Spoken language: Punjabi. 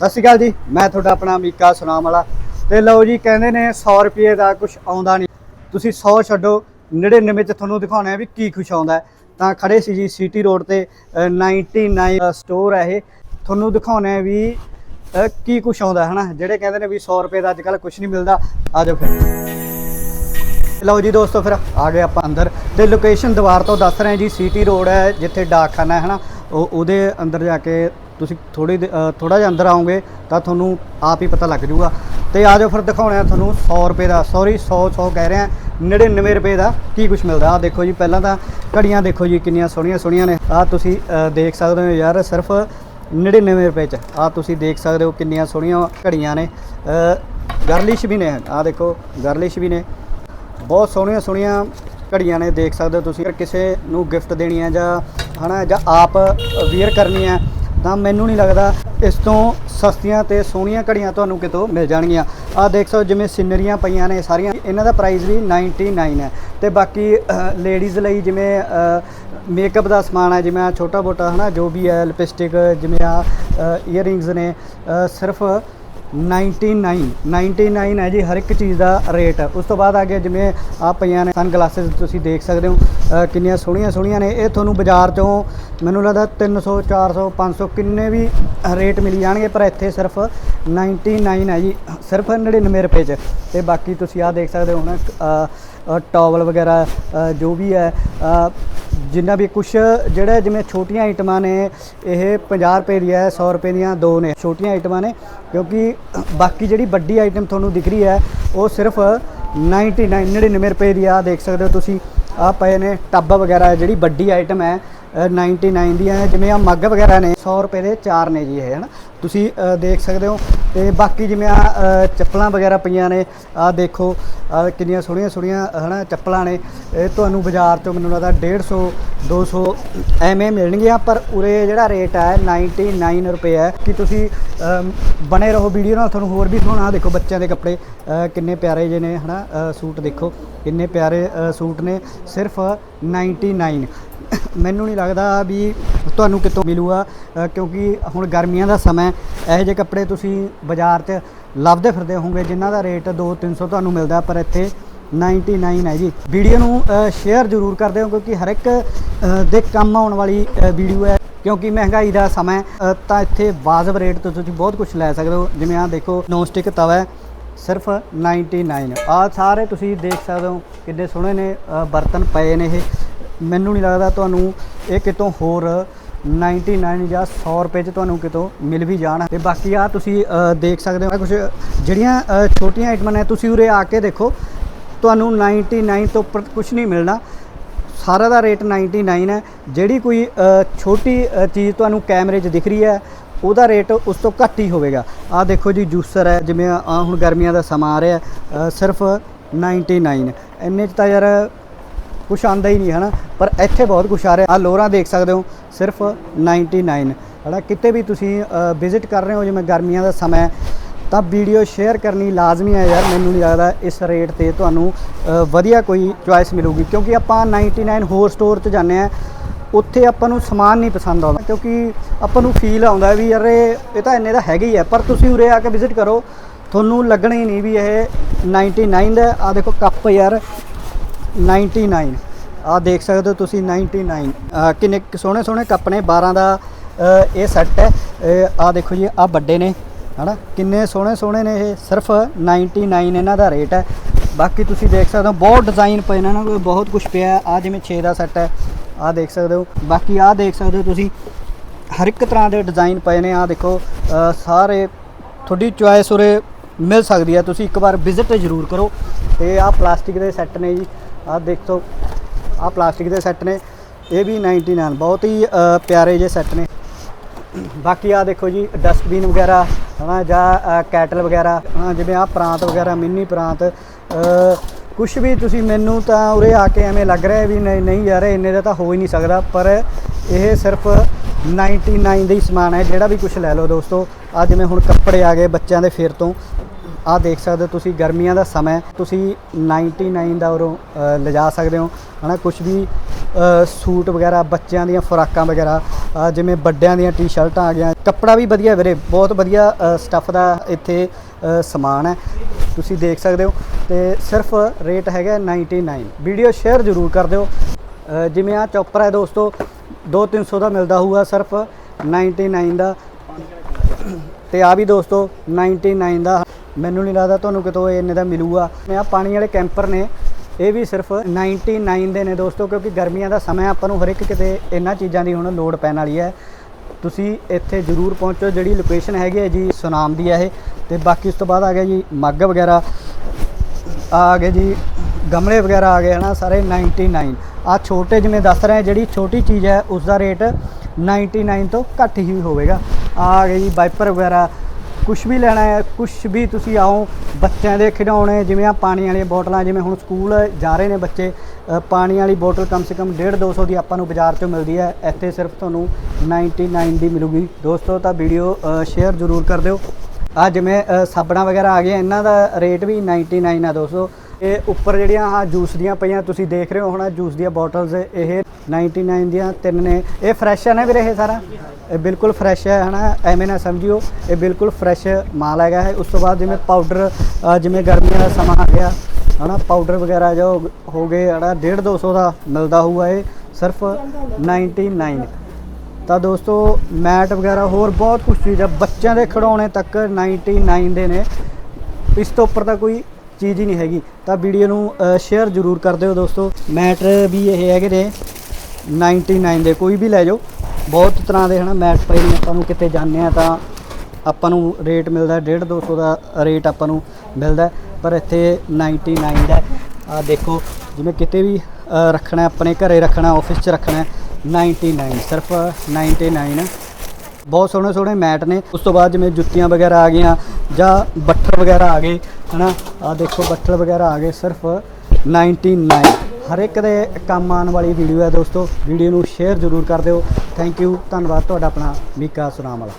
ਸਤਿ ਸ਼੍ਰੀ ਅਕਾਲ ਜੀ। ਮੈਂ ਤੁਹਾਡਾ ਆਪਣਾ ਮੀਕਾ ਸੁਨਾਮ ਵਾਲਾ। ਤੇ ਲਓ ਜੀ ਕਹਿੰਦੇ ਨੇ 100 ਰੁਪਏ ਦਾ ਕੁਝ ਆਉਂਦਾ ਨਹੀਂ। ਤੁਸੀਂ 100 ਛੱਡੋ 99 ਚ ਤੁਹਾਨੂੰ ਦਿਖਾਉਣਾ ਹੈ ਵੀ ਕੀ ਕੁਝ ਆਉਂਦਾ ਤਾਂ ਖੜੇ ਸੀ ਜੀ ਸਿਟੀ ਰੋਡ ਤੇ ਅ, 99 ਸਟੋਰ ਹੈ ਇਹ। ਤੁਹਾਨੂੰ ਦਿਖਾਉਣਾ ਹੈ ਵੀ ਕੀ ਕੁਝ ਆਉਂਦਾ ਹੈ ਨਾ ਜਿਹੜੇ ਕਹਿੰਦੇ ਨੇ ਵੀ 100 ਰੁਪਏ ਦਾ ਅੱਜ ਕੱਲ ਕੁਝ ਨਹੀਂ ਮਿਲਦਾ ਆ ਜਾਓ ਫਿਰ। ਲਓ ਜੀ ਦੋਸਤੋ ਫਿਰ ਆ ਗਏ ਆਪਾਂ ਅੰਦਰ। ਤੇ ਲੋਕੇਸ਼ਨ ਦੀਵਾਰ ਤੋਂ ਦੱਸ ਰਹੇ ਜੀ ਸਿਟੀ ਰੋਡ ਹੈ ਜਿੱਥੇ ਡਾਕਖਾਨਾ ਹੈ ਹਨਾ? ਉਹ ਉਹਦੇ ਅੰਦਰ ਜਾ ਕੇ ਤੁਸੀਂ ਥੋੜੀ ਥੋੜਾ ਜਿਹਾ ਅੰਦਰ ਆਓਗੇ ਤਾਂ ਤੁਹਾਨੂੰ ਆਪ ਹੀ ਪਤਾ ਲੱਗ ਜਾਊਗਾ। ਤੇ ਆ ਜਾਓ ਫਿਰ ਦਿਖਾਉਣਾ ਹੈ ਤੁਹਾਨੂੰ 100 ਰੁਪਏ ਦਾ ਸੌਰੀ 100 100 ਕਹਿ ਰਿਹਾ ਆ 99 ਰੁਪਏ ਦਾ ਕੀ ਕੁਝ ਮਿਲਦਾ। ਆ ਦੇਖੋ ਜੀ, ਪਹਿਲਾਂ ਤਾਂ ਘੜੀਆਂ ਦੇਖੋ ਜੀ, ਕਿੰਨੀਆਂ ਸੋਹਣੀਆਂ ਸੋਹਣੀਆਂ ਨੇ। ਆ ਤੁਸੀਂ ਦੇਖ ਸਕਦੇ ਹੋ ਯਾਰ, ਸਿਰਫ 99 ਰੁਪਏ ਚ। ਆ ਤੁਸੀਂ ਦੇਖ ਸਕਦੇ ਹੋ ਕਿੰਨੀਆਂ ਸੋਹਣੀਆਂ ਘੜੀਆਂ ਨੇ। ਗਰਲਿਸ਼ ਵੀ ਨੇ। ਆ ਦੇਖੋ ਗਰਲਿਸ਼ ਵੀ ਨੇ। ਬਹੁਤ ਸੋਹਣੀਆਂ ਸੋਹਣੀਆਂ ਘੜੀਆਂ ਨੇ। ਦੇਖ ਸਕਦੇ ਹੋ ਤੁਸੀਂ ਕਿਸੇ ਨੂੰ ਗਿਫਟ ਦੇਣੀ ਹੈ ਜਾਂ, ਹਨਾ, ਜਾਂ ਆਪ ਵੇਅਰ ਕਰਨੀ ਹੈ ਤਾਂ ਮੈਨੂੰ ਨਹੀਂ ਲੱਗਦਾ ਇਸ ਤੋਂ ਸਸਤੀਆਂ ਤੇ ਸੋਹਣੀਆਂ ਘੜੀਆਂ ਤੁਹਾਨੂੰ ਕਿਤੋਂ ਮਿਲ ਜਾਣਗੀਆਂ। ਆ ਦੇਖ ਸਕਦੇ ਜਿਵੇਂ ਸਿਨਰੀਆਂ ਪਈਆਂ ਨੇ ਸਾਰੀਆਂ। ਇਹਨਾਂ ਦਾ ਪ੍ਰਾਈਸ ਵੀ 99 ਹੈ ਤੇ ਬਾਕੀ ਲੇਡੀਜ਼ ਲਈ ਜਿਵੇਂ ਮੇਕਅਪ ਦਾ ਸਮਾਨ ਹੈ, ਜਿਵੇਂ ਆ ਛੋਟਾ ਮੋਟਾ ਹਨਾ, ਜੋ ਵੀ ਹੈ ਲਿਪਸਟਿਕ ਜਿਵੇਂ ਆ ਇਅਰਿੰਗਸ ਨੇ ਸਿਰਫ 99 99 ਹੈ ਜੀ ਹਰ ਇੱਕ ਚੀਜ਼ ਦਾ ਰੇਟ। ਉਸ ਤੋਂ ਬਾਅਦ ਆ ਗਿਆ ਜਿਵੇਂ ਆ ਪਈਆਂ ਨੇ ਸਨ ਗਲਾਸਸ ਤੁਸੀਂ ਦੇਖ ਸਕਦੇ ਹੋ। ਕਿੰਨੀਆਂ ਸੋਹਣੀਆਂ ਸੋਹਣੀਆਂ ਨੇ। ਇਹ ਤੁਹਾਨੂੰ ਬਾਜ਼ਾਰ ਚੋਂ ਮੈਨੂੰ ਲੱਗਦਾ 300 400 500 ਕਿੰਨੇ ਵੀ ਰੇਟ ਮਿਲ ਜਾਣਗੇ, ਪਰ ਇੱਥੇ ਸਿਰਫ 99 ਹੈ ਜੀ, ਸਿਰਫ 99 ਰੁਪਏ ਚ। ਤੇ ਬਾਕੀ ਤੁਸੀਂ ਆ ਦੇਖ ਸਕਦੇ ਹੋ ਹੁਣ ਟਾਵਲ ਵਗੈਰਾ ਜੋ ਵੀ ਹੈ ਜਿੰਨਾ ਵੀ ਕੁਛ, ਜਿਹੜਾ ਜਿਵੇਂ ਛੋਟੀਆਂ ਆਈਟਮਾਂ ਨੇ, ਇਹ 50 ਰੁਪਏ ਦੀ ਹੈ 100 ਰੁਪਏ ਦੀਆਂ ਦੋ ਨੇ, ਛੋਟੀਆਂ ਆਈਟਮਾਂ ਨੇ, ਕਿਉਂਕਿ ਬਾਕੀ ਜਿਹੜੀ ਵੱਡੀ ਆਈਟਮ ਤੁਹਾਨੂੰ ਦਿਖ ਰਹੀ ਹੈ, ਉਹ ਸਿਰਫ 99 99 ਰੁਪਏ ਦੀ ਆ, ਦੇਖ ਸਕਦੇ ਹੋ ਤੁਸੀਂ। ਆ ਪਏ ਨੇ ਟੱਬ ਵਗੈਰਾ, ਜਿਹੜੀ ਵੱਡੀ ਆਈਟਮ ਹੈ 99 ਦੀਆਂ ਜਿਵੇਂ ਆ ਮੱਗ ਵਗੈਰਾ ਨੇ 100 ਰੁਪਏ ਦੇ ਚਾਰ ਨੇ ਜੀ ਇਹ ਹਨ? ਤੁਸੀਂ ਦੇਖ ਸਕਦੇ ਹੋ ਤੇ ਬਾਕੀ ਜਿਵੇਂ ਆ ਚੱਪਲਾਂ ਵਗੈਰਾ ਪਈਆਂ ਨੇ ਆ ਦੇਖੋ ਕਿੰਨੀਆਂ ਸੋਹਣੀਆਂ ਸੋਹਣੀਆਂ ਹਨਾ ਚੱਪਲਾਂ ਨੇ। ਇਹ ਤੁਹਾਨੂੰ ਬਾਜ਼ਾਰ ਤੋਂ ਮੈਨੂੰ ਲੱਗਦਾ 150 200 ਐਵੇਂ ਮਿਲਣਗੀਆਂ ਪਰ ਉਰੇ ਜਿਹੜਾ ਰੇਟ ਹੈ 99 ਰੁਪਏ ਹੈ ਕਿ ਤੁਸੀਂ ਬਣੇ ਰਹੋ ਵੀਡੀਓ ਨਾਲ ਤੁਹਾਨੂੰ ਹੋਰ ਵੀ ਦਿਖਾਉਣਾ ਦੇਖੋ ਬੱਚਿਆਂ ਦੇ ਕੱਪੜੇ ਕਿੰਨੇ ਪਿਆਰੇ ਜਿਹੇ ਨੇ ਹਨਾ ਅ, ਸੂਟ ਦੇਖੋ ਕਿੰਨੇ ਪਿਆਰੇ ਸੂਟ ਨੇ ਸਿਰਫ 99 ਮੈਨੂੰ ਨਹੀਂ ਲੱਗਦਾ ਵੀ ਤੁਹਾਨੂੰ ਕਿਤੋਂ ਮਿਲੂਗਾ ਕਿਉਂਕਿ ਹੁਣ ਗਰਮੀਆਂ ਦਾ ਸਮਾਂ ਇਹੋ ਜਿਹੇ ਕੱਪੜੇ ਤੁਸੀਂ ਬਾਜ਼ਾਰ 'ਚ ਲੱਭਦੇ ਫਿਰਦੇ ਹੋਵੋਗੇ, ਜਿਨ੍ਹਾਂ ਦਾ ਰੇਟ 2-300 ਤੁਹਾਨੂੰ ਮਿਲਦਾ, ਪਰ ਇੱਥੇ 99 ਹੈ ਜੀ। ਵੀਡੀਓ ਨੂੰ ਸ਼ੇਅਰ ਜ਼ਰੂਰ ਕਰਦੇ ਹੋ ਕਿਉਂਕਿ ਹਰ ਇੱਕ ਦੇ ਕੰਮ ਆਉਣ ਵਾਲੀ ਵੀਡੀਓ ਹੈ, ਕਿਉਂਕਿ ਮਹਿੰਗਾਈ ਦਾ ਸਮਾਂ ਤਾਂ ਇੱਥੇ ਵਾਜਬ ਰੇਟ ਤੋਂ ਤੁਸੀਂ ਬਹੁਤ ਕੁਝ ਲੈ ਸਕਦੇ ਹੋ। ਜਿਵੇਂ ਆਹ ਦੇਖੋ ਨੌਨ ਸਟਿਕ ਤਵਾ ਹੈ, ਸਿਰਫ 99 ਆ ਸਾਰੇ ਤੁਸੀਂ ਦੇਖ ਸਕਦੇ ਹੋ, ਕਿੰਨੇ ਸੋਹਣੇ ਨੇ ਬਰਤਨ ਪਏ ਨੇ ਇਹ। ਮੈਨੂੰ ਨਹੀਂ ਲੱਗਦਾ ਤੁਹਾਨੂੰ ਇਹ ਕਿਤੋਂ ਹੋਰ 99 ਜਾਂ 100 ਰੁਪਏ ਚ ਤੁਹਾਨੂੰ ਕਿਤੋਂ ਮਿਲ ਵੀ ਜਾਣ। ਤੇ ਬਾਕੀ ਆ ਤੁਸੀਂ ਦੇਖ ਸਕਦੇ ਹੋ ਕੁਝ ਜਿਹੜੀਆਂ ਛੋਟੀਆਂ ਆਈਟਮਾਂ ਨੇ ਤੁਸੀਂ ਉਰੇ ਆ ਕੇ ਦੇਖੋ। ਤੁਹਾਨੂੰ 99 ਤੋਂ ਉੱਪਰ ਕੁਝ ਨਹੀਂ ਮਿਲਣਾ। ਸਾਰਾ ਦਾ ਰੇਟ 99 ਹੈ। ਜਿਹੜੀ ਕੋਈ ਛੋਟੀ ਚੀਜ਼ ਤੁਹਾਨੂੰ ਕੈਮਰੇ 'ਚ ਦਿਖ ਰਹੀ ਹੈ ਉਹਦਾ ਰੇਟ ਉਸ ਤੋਂ ਘੱਟ ਹੀ ਹੋਵੇਗਾ। ਆ ਦੇਖੋ ਜੀ ਜੂਸਰ ਹੈ ਜਿਵੇਂ ਆ ਹੁਣ ਗਰਮੀਆਂ ਦਾ ਸਮਾਂ ਆ ਰਿਹਾ ਅ, ਸਿਰਫ 99 ਇੰਨੇ 'ਚ ਤਾਂ ਯਾਰ ਕੁਛ ਆਂਦਾ ਹੀ ਨਹੀਂ, ਹਨਾ? ਪਰ ਇੱਥੇ ਬਹੁਤ ਕੁਛ ਆ ਰਿਹਾ। ਆ ਲੋਰਾਂ ਦੇਖ ਸਕਦੇ ਹੋ, ਸਿਰਫ 99 ਹਨਾ, ਕਿਤੇ ਵੀ ਤੁਸੀਂ ਵਿਜ਼ਿਟ ਕਰ ਰਹੇ ਹੋ, ਜਿਵੇਂ ਗਰਮੀਆਂ ਦਾ ਸਮਾਂ ਤਾਂ ਵੀਡੀਓ ਸ਼ੇਅਰ ਕਰਨੀ ਲਾਜ਼ਮੀ ਹੈ ਯਾਰ। ਮੈਨੂੰ ਨਹੀਂ ਲੱਗਦਾ ਇਸ ਰੇਟ ਤੇ ਤੁਹਾਨੂੰ ਵਧੀਆ ਕੋਈ ਚੁਆਇਸ ਮਿਲੂਗੀ। ਕਿਉਂਕਿ ਆਪਾਂ 99 ਹੋਰ ਸਟੋਰ 'ਚ ਜਾਂਦੇ ਆ ਉੱਥੇ ਆਪਾਂ ਨੂੰ ਸਮਾਨ ਨਹੀਂ ਪਸੰਦ ਆਉਂਦਾ। ਕਿਉਂਕਿ ਆਪਾਂ ਨੂੰ ਫੀਲ ਆਉਂਦਾ ਵੀ ਯਾਰ ਇਹ ਇਹ ਤਾਂ ਇੰਨੇ ਦਾ ਹੈਗਾ ਹੀ ਹੈ। ਪਰ ਤੁਸੀਂ ਉਰੇ ਆ ਕੇ ਵਿਜ਼ਿਟ ਕਰੋ, ਤੁਹਾਨੂੰ ਲੱਗਣਾ ਹੀ ਨਹੀਂ ਵੀ ਇਹ 99 ਦਾ ਆ ਦੇਖੋ, ਕੱਪ ਯਾਰ। 99. ਆ ਦੇਖ ਸਕਦੇ ਹੋ ਤੁਸੀਂ 99 ਅਹ ਕਿੰਨੇ ਸੋਹਣੇ ਸੋਹਣੇ ਕੱਪ ਨੇ 12 ਦਾ ਇਹ ਸੈੱਟ ਹੈ। ਆ ਦੇਖੋ ਜੀ ਆ ਵੱਡੇ ਨੇ, ਹਨਾ? ਕਿੰਨੇ ਸੋਹਣੇ ਸੋਹਣੇ ਨੇ ਇਹ, ਸਿਰਫ 99 ਇਹਨਾਂ ਦਾ ਰੇਟ ਹੈ। ਬਾਕੀ ਤੁਸੀਂ ਦੇਖ ਸਕਦੇ ਹੋ, ਬਹੁਤ ਡਿਜ਼ਾਈਨ ਪਏ ਨੇ ਇਹਨਾਂ ਕੋਲ, ਬਹੁਤ ਕੁਝ ਪਿਆ ਆ ਜਿਵੇਂ 6 ਦਾ ਸੈੱਟ ਹੈ ਆ ਦੇਖ ਸਕਦੇ ਹੋ। ਬਾਕੀ ਆ ਦੇਖ ਸਕਦੇ ਹੋ ਤੁਸੀਂ, ਹਰ ਇੱਕ ਤਰ੍ਹਾਂ ਦੇ ਡਿਜ਼ਾਈਨ ਪਏ ਨੇ। ਆ ਦੇਖੋ ਸਾਰੇ ਤੁਹਾਡੀ ਚੁਆਇਸ ਉਰੇ ਮਿਲ ਸਕਦੀ ਹੈ। ਤੁਸੀਂ ਇੱਕ ਵਾਰ ਵਿਜ਼ਿਟ ਜ਼ਰੂਰ ਕਰੋ। ਤੇ ਆਹ ਪਲਾਸਟਿਕ ਦੇ ਸੈੱਟ ਨੇ ਜੀ। ਆਹ ਦੇਖੋ ਆਹ ਪਲਾਸਟਿਕ ਦੇ ਸੈੱਟ ਨੇ, ਇਹ ਵੀ 99 ਬਹੁਤ ਹੀ ਪਿਆਰੇ ਜਿਹੇ ਸੈੱਟ ਨੇ। ਬਾਕੀ ਆ ਦੇਖੋ ਜੀ ਡਸਟਬਿਨ ਵਗੈਰਾ, ਹਨਾ, ਜਾਂ ਕੈਟਲ ਵਗੈਰਾ ਹਾਂ ਜਿਵੇਂ ਆ ਪ੍ਰਾਂਤ ਵਗੈਰਾ, ਮਿੰਨੀ ਪ੍ਰਾਂਤ ਕੁਝ ਵੀ ਤੁਸੀਂ ਮੈਨੂੰ ਤਾਂ ਉਰੇ ਆ ਕੇ ਐਵੇਂ ਲੱਗ ਰਿਹਾ ਵੀ ਨਹੀਂ ਨਹੀਂ ਯਾਰ, ਇੰਨੇ ਦਾ ਤਾਂ ਹੋ ਹੀ ਨਹੀਂ ਸਕਦਾ, ਪਰ ਇਹ ਸਿਰਫ 99 ਦਾ ਹੀ ਸਮਾਨ ਹੈ, ਜਿਹੜਾ ਵੀ ਕੁਝ ਲੈ ਲਓ ਦੋਸਤੋ। ਆ ਜਿਵੇਂ ਹੁਣ ਕੱਪੜੇ ਆ ਗਏ ਬੱਚਿਆਂ ਦੇ ਫੇਰ ਤੋਂ ਆ ਦੇਖ ਸਕਦੇ ਹੋ ਤੁਸੀਂ ਗਰਮੀਆਂ ਦਾ ਸਮਾਂ ਹੈ, ਤੁਸੀਂ 99 ਦਾ ਉਰੋਂ ਲਿਜਾ ਸਕਦੇ ਹੋ। ਹਨਾ ਕੁਝ ਵੀ ਸੂਟ ਵਗੈਰਾ ਬੱਚਿਆਂ ਦੀਆਂ ਫਰਾਕਾਂ ਵਗੈਰਾ ਜਿਵੇਂ ਵੱਡਿਆਂ ਦੀਆਂ ਟੀ-ਸ਼ਰਟਾਂ ਆ ਗਈਆਂ। ਕੱਪੜਾ ਵੀ ਵਧੀਆ ਵੀਰੇ ਬਹੁਤ ਵਧੀਆ ਸਟੱਫ ਦਾ ਇੱਥੇ ਸਮਾਨ ਹੈ। ਤੁਸੀਂ ਦੇਖ ਸਕਦੇ ਹੋ। ਤੇ ਸਿਰਫ ਰੇਟ ਹੈਗਾ 99 ਵੀਡੀਓ ਸ਼ੇਅਰ ਜ਼ਰੂਰ ਕਰ ਦਿਓ। ਜਿਵੇਂ ਆ ਚੌਪਰ ਹੈ ਦੋਸਤੋ 2-300 ਦਾ ਮਿਲਦਾ ਹੋਊਗਾ ਸਿਰਫ 99 ਦਾ। ਤੇ ਆ ਵੀ ਦੋਸਤੋ 99 ਦਾ। ਮੈਨੂੰ ਨਹੀਂ ਲੱਗਦਾ ਤੁਹਾਨੂੰ ਕਿਤੋਂ ਇਹ ਇੰਨੇ ਦਾ ਮਿਲੂਗਾ। ਮੈਂ ਆ ਪਾਣੀ ਵਾਲੇ ਕੈਂਪਰ ਨੇ, ਇਹ ਵੀ ਸਿਰਫ 99 ਦੇ ਨੇ ਦੋਸਤੋ, ਕਿਉਂਕਿ ਗਰਮੀਆਂ ਦਾ ਸਮਾਂ ਆਪਾਂ ਨੂੰ ਹਰ ਇੱਕ ਕਿਤੇ ਇਹਨਾਂ ਚੀਜ਼ਾਂ ਦੀ ਹੁਣ ਲੋੜ ਪੈਣ ਵਾਲੀ ਹੈ। ਤੁਸੀਂ ਇੱਥੇ ਜ਼ਰੂਰ ਪਹੁੰਚੋ, ਜਿਹੜੀ ਲੋਕੇਸ਼ਨ ਹੈਗੀ ਹੈ ਜੀ, ਸੁਨਾਮ ਦੀ ਹੈ ਇਹ। ਤੇ ਬਾਕੀ ਉਸ ਤੋਂ ਬਾਅਦ ਆ ਗਿਆ ਜੀ, ਮੱਗ ਵਗੈਰਾ। ਆ ਗਏ ਜੀ, ਗਮਲੇ ਵਗੈਰਾ ਆ ਗਏ, ਹਨਾ, ਸਾਰੇ 99 ਆ ਛੋਟੇ ਜਿਵੇਂ ਦੱਸ ਰਹੇ, ਜਿਹੜੀ ਛੋਟੀ ਚੀਜ਼ ਹੈ ਉਸ ਦਾ ਰੇਟ 99 ਤੋਂ ਘੱਟ ਹੀ ਹੋਵੇਗਾ। ਆ ਗਏ ਜੀ ਵਾਈਪਰ ਵਗੈਰਾ। ਕੁਝ ਵੀ ਲੈਣਾ ਹੈ ਕੁਝ ਵੀ ਤੁਸੀਂ ਆਓ ਬੱਚਿਆਂ ਦੇ ਖਿਡੌਣੇ ਜਿਵੇਂ ਆ ਪਾਣੀ ਵਾਲੀਆਂ ਬੋਟਲਾਂ ਜਿਵੇਂ ਹੁਣ ਸਕੂਲ ਜਾ ਰਹੇ ਨੇ ਬੱਚੇ ਪਾਣੀ ਵਾਲੀ ਬੋਟਲ ਕਮ ਸੇ ਕਮ 1.5 200 ਦੀ ਆਪਾਂ ਨੂੰ ਬਾਜ਼ਾਰ 'ਚੋਂ ਮਿਲਦੀ ਹੈ। ਇੱਥੇ ਸਿਰਫ ਤੁਹਾਨੂੰ 99 ਦੀ ਮਿਲੂਗੀ। ਦੋਸਤੋ ਤਾਂ ਵੀਡੀਓ ਸ਼ੇਅਰ ਜ਼ਰੂਰ ਕਰ ਦਿਓ। ਆ ਜਿਵੇਂ ਅ, ਸਾਬਣਾਂ ਵਗੈਰਾ ਆ ਗਈਆਂ ਇਹਨਾਂ ਦਾ ਰੇਟ ਵੀ 99 ਆ ਦੋਸਤੋ। ਇਹ ਉੱਪਰ ਜਿਹੜੀਆਂ ਆ ਜੂਸ ਦੀਆਂ ਪਈਆਂ, ਤੁਸੀਂ ਦੇਖ ਰਹੇ ਹੋ ਹੁਣ ਜੂਸ ਦੀਆਂ ਬੋਟਲਸ, ਇਹ 99 ਦੀਆਂ ਤਿੰਨ ਨੇ। ਇਹ ਫਰੈਸ਼ ਹੈ ਨਾ ਵੀਰੇ ਇਹ ਸਾਰਾ? ਇਹ ਬਿਲਕੁਲ ਫਰੈਸ਼ ਹੈ ਹਨਾ? ਐਵੇਂ ਨਾ ਸਮਝਿਓ, ਇਹ ਬਿਲਕੁਲ ਫਰੈਸ਼ ਮਾਲ ਹੈਗਾ ਹੈ ਉਸ ਤੋਂ ਬਾਅਦ ਜਿਵੇਂ ਪਾਊਡਰ ਜਿਵੇਂ ਗਰਮੀਆਂ ਦਾ ਸਮਾਂ ਆ ਗਿਆ, ਹਨਾ? ਪਾਊਡਰ ਵਗੈਰਾ ਜੋ ਹੋ ਗਏ, ਹਨਾ? 1.5 200 ਦਾ ਮਿਲਦਾ ਹੋਊਗਾ ਇਹ, ਸਿਰਫ 99 ਤਾਂ ਦੋਸਤੋ, ਮੈਟ ਵਗੈਰਾ ਹੋਰ ਬਹੁਤ ਕੁਝ ਚੀਜ਼ ਹੈ ਬੱਚਿਆਂ ਦੇ ਖਿਡੌਣੇ ਤੱਕ 99 ਦੇ ਨੇ। ਇਸ ਤੋਂ ਉੱਪਰ ਤਾਂ ਕੋਈ ਚੀਜ਼ ਹੀ ਨਹੀਂ ਹੈਗੀ। ਤਾਂ ਵੀਡੀਓ ਨੂੰ ਸ਼ੇਅਰ ਜ਼ਰੂਰ ਕਰ ਦਿਓ ਦੋਸਤੋ। ਮੈਟ ਵੀ ਇਹ ਹੈਗੇ ਨੇ 99 ਦੇ। ਕੋਈ ਵੀ ਲੈ ਜਾਓ। ਬਹੁਤ ਤਰ੍ਹਾਂ ਦੇ ਹਨਾ ਮੈਟ ਪਏ ਨੇ ਆਪਾਂ ਨੂੰ ਕਿਤੇ ਜਾਂਦੇ ਆ ਤਾਂ ਆਪਾਂ ਨੂੰ ਰੇਟ ਮਿਲਦਾ 1.5 200 ਦਾ ਰੇਟ ਆਪਾਂ ਨੂੰ ਮਿਲਦਾ ਪਰ ਇੱਥੇ 99 ਦਾ ਆ ਦੇਖੋ ਜਿਵੇਂ ਕਿਤੇ ਵੀ ਰੱਖਣਾ ਆਪਣੇ ਘਰੇ ਰੱਖਣਾ ਆਫਿਸ 'ਚ ਰੱਖਣਾ ਹੈ, 99 ਸਿਰਫ 99 ਬਹੁਤ ਸੋਹਣੇ ਸੋਹਣੇ ਮੈਟ ਨੇ। ਉਸ ਤੋਂ ਬਾਅਦ ਜਿਵੇਂ ਜੁੱਤੀਆਂ ਵਗੈਰਾ ਆ ਗਈਆਂ ਜਾਂ ਬੱਠਲ ਵਗੈਰਾ ਆ ਗਏ, ਹਨਾ? ਆ ਦੇਖੋ, ਬੱਠਲ ਵਗੈਰਾ ਆ ਗਏ ਸਿਰਫ 99 ਹਰ ਇੱਕ ਦੇ ਕੰਮ ਆਉਣ ਵਾਲੀ ਵੀਡੀਓ ਹੈ ਦੋਸਤੋ। ਵੀਡੀਓ ਨੂੰ ਸ਼ੇਅਰ ਜ਼ਰੂਰ ਕਰ ਦਿਓ। ਥੈਂਕ ਯੂ ਧੰਨਵਾਦ। ਤੁਹਾਡਾ ਆਪਣਾ ਮੀਕਾ ਸੁਨਾਮ ਵਾਲਾ।